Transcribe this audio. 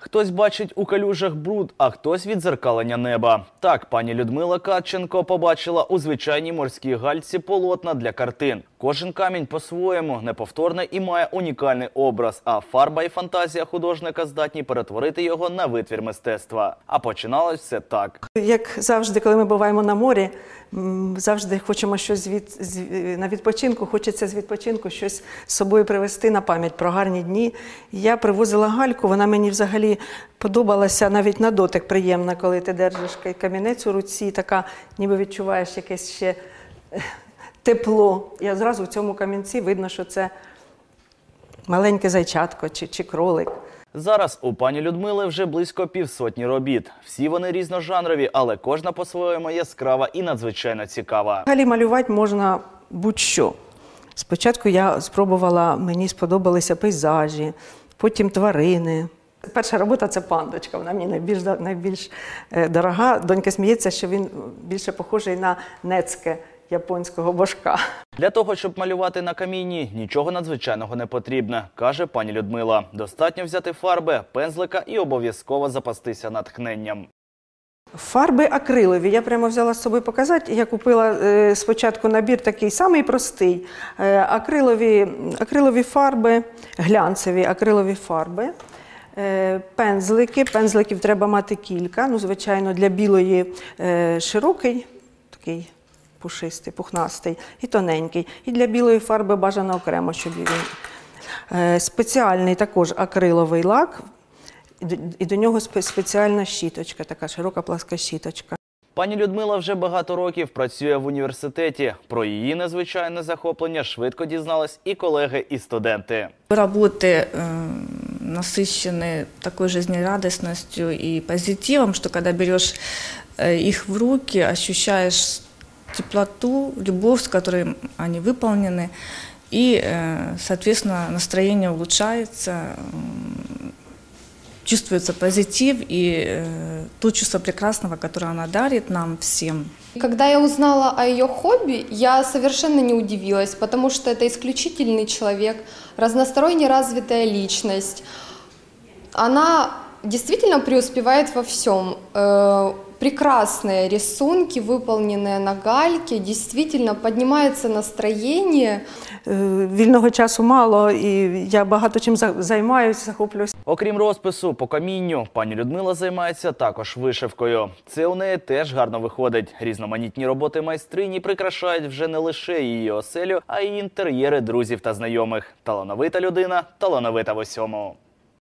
Хтось бачить у калюжах бруд, а хтось відзеркалення неба. Так, пані Людмила Катченко побачила у звичайній морській гальці полотна для картин. Кожен камінь по-своєму неповторний і має унікальний образ. А фарба і фантазія художника здатні перетворити його на витвір мистецтва. А починалось все так. Як завжди, коли ми буваємо на морі, завжди хочемо щось від, на відпочинку, хочеться з відпочинку щось з собою привезти на пам'ять про гарні дні. Я привозила гальку, вона мені взагалі подобалася навіть на дотик приємна, коли ти держиш камінець у руці, така ніби відчуваєш якесь ще е, тепло. І одразу в цьому камінці видно, що це маленьке зайчатко чи, чи кролик. Зараз у пані Людмили вже близько півсотні робіт. Всі вони різножанрові, але кожна по-своєму яскрава і надзвичайно цікава. Взагалі малювати можна будь-що. Спочатку я спробувала, мені сподобалися пейзажі, потім тварини. Перша робота це пандочка. Вона мені найбільш, найбільш е, дорога. Донька сміється, що він більше похожий на нецьке японського божка. Для того, щоб малювати на камінні, нічого надзвичайного не потрібно, каже пані Людмила. Достатньо взяти фарби, пензлика і обов'язково запастися натхненням. Фарби акрилові. Я прямо взяла з собою показати. Я купила е, спочатку набір такий самий простий. Е, акрилові, акрилові фарби, глянцеві акрилові фарби. Е, Пензлики. Пензликів треба мати кілька. Ну, звичайно, для білої е, широкий, такий пушистий, пухнастий і тоненький. І для білої фарби бажано окремо, щоб він. Е, Спеціальний також акриловий лак. І до- нього спеціальна щіточка, така широка пласка щіточка. Пані Людмила вже багато років працює в університеті. Про її незвичайне захоплення швидко дізнались і колеги, і студенти. Работы э, насыщены такой жизнерадостностью и позитивом, что когда берешь э, их в руки, ощущаешь теплоту, любовь, с которой они выполнены, и, э, соответственно, настроение улучшается, м, чувствуется позитив и э, то чувство прекрасного, которое она дарит нам всем. Когда я узнала о ее хобби, я совершенно не удивилась, потому что это исключительный человек, разносторонне развитая личность. Она действительно преуспевает во всем. Э, Прекрасные рисунки, выполненные на гальке, действительно поднимается настроение. Е, Вільного часу мало, і я багато чим за- займаюся, захоплююся. Окрім розпису по камінню, пані Людмила займається також вишивкою. Це у неї теж гарно виходить. Різноманітні роботи майстрині прикрашають вже не лише її оселю, а й інтер'єри друзів та знайомих. Талановита людина, талановита в усьому.